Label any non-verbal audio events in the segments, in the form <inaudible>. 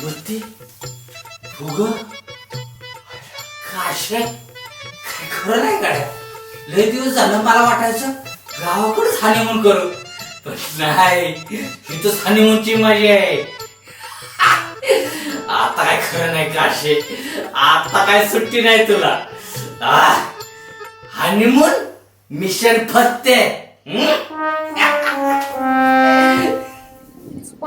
ग काशे काय खरं नाही गाड्या लय दिवस झालं मला वाटायचं गावाकडेच हानिमून करू पण नाही इथं हानिमूनची मजा आहे आता काय खरं नाही काशे आता काय सुट्टी नाही तुला हनीमून मिशन फत्ते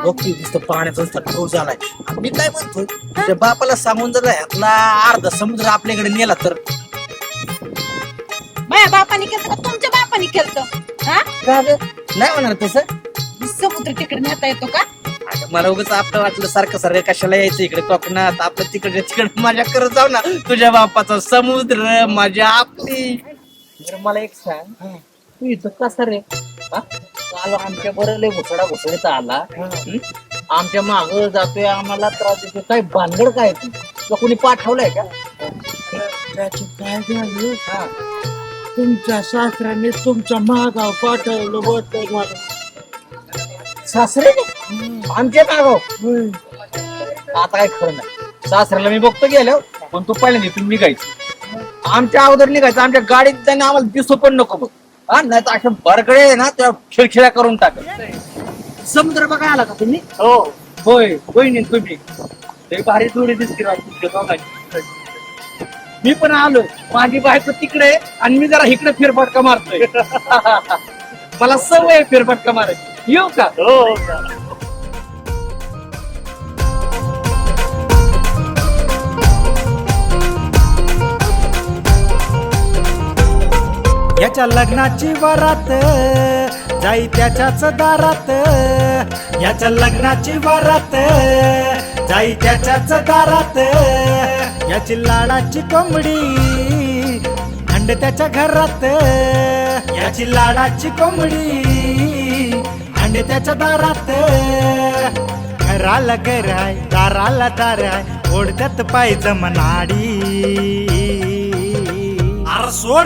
बघ ती नुसतं पाण्याचा नुसता ठोस झालाय आणि मी काय म्हणतो तुझ्या बापाला सांगून जर ह्यातला अर्धा समुद्र आपल्याकडे नेला तर? माझ्या बापाने केलं का तुमच्या बापाने केलं हा? का ग? नाही म्हणणार तसं? समुद्र तिकडे नेता येतो का? मला उगाच आपलं वाटलं सारखं सारखं कशाला यायचं इकडे कोकणात? आपलं तिकडे तिकडे मजा करत जाऊ ना. तुझ्या बापाचा समुद्र मजा आपली. बरं मला एक सांग. तू इथं कसा रे हा? काल आमच्या बरं लय घुसडा घुसडीचा आला हं? आमच्या माग जातोय आम्हाला त्रास देतोय. काय भानगड काय ती? तुला कोणी पाठवलंय का? त्याचं काय झालं? हा. तुमच्या सासऱ्याने तुमच्या मागाव पाठवलं बट मला. सासरे आमच्या मागव आता काय खरं नाही. सासऱ्याला मी बघतो गेलो पण तू पहिल्या इथून निघायचं. आमच्या अगोदर निघायचं. आमच्या गाडीत जाणं आम्हाला दिसू पण नको बघ. हा नाही तर अशा बरगडे आहे ना त्या खिळखिळ्या करून टाक समुद्र बघाय आला का तुम्ही? हो. होय होईन तुम्ही. लई भारी जोडी दिसते राव तुमच्या दोघांची. मी पण आलोय. माझी बायको तिकडे आहे आणि मी जरा इकडे फेरफटका मारतोय. <laughs> मला सवय आहे फेरफटका मारायची. येऊ का? हो याच्या लग्नाची वरात जाई त्याच्याच दारात. याच्या लग्नाची वरात जाई त्याच्याच दारात. याची लाडाची कोंबडी अंड त्याच्या घरात. याची लाडाची कोंबडी अंड त्याच्या दारात. घराला घर आहे दाराला दार आहे ओढत्यात पाहिजे मनाडी सोड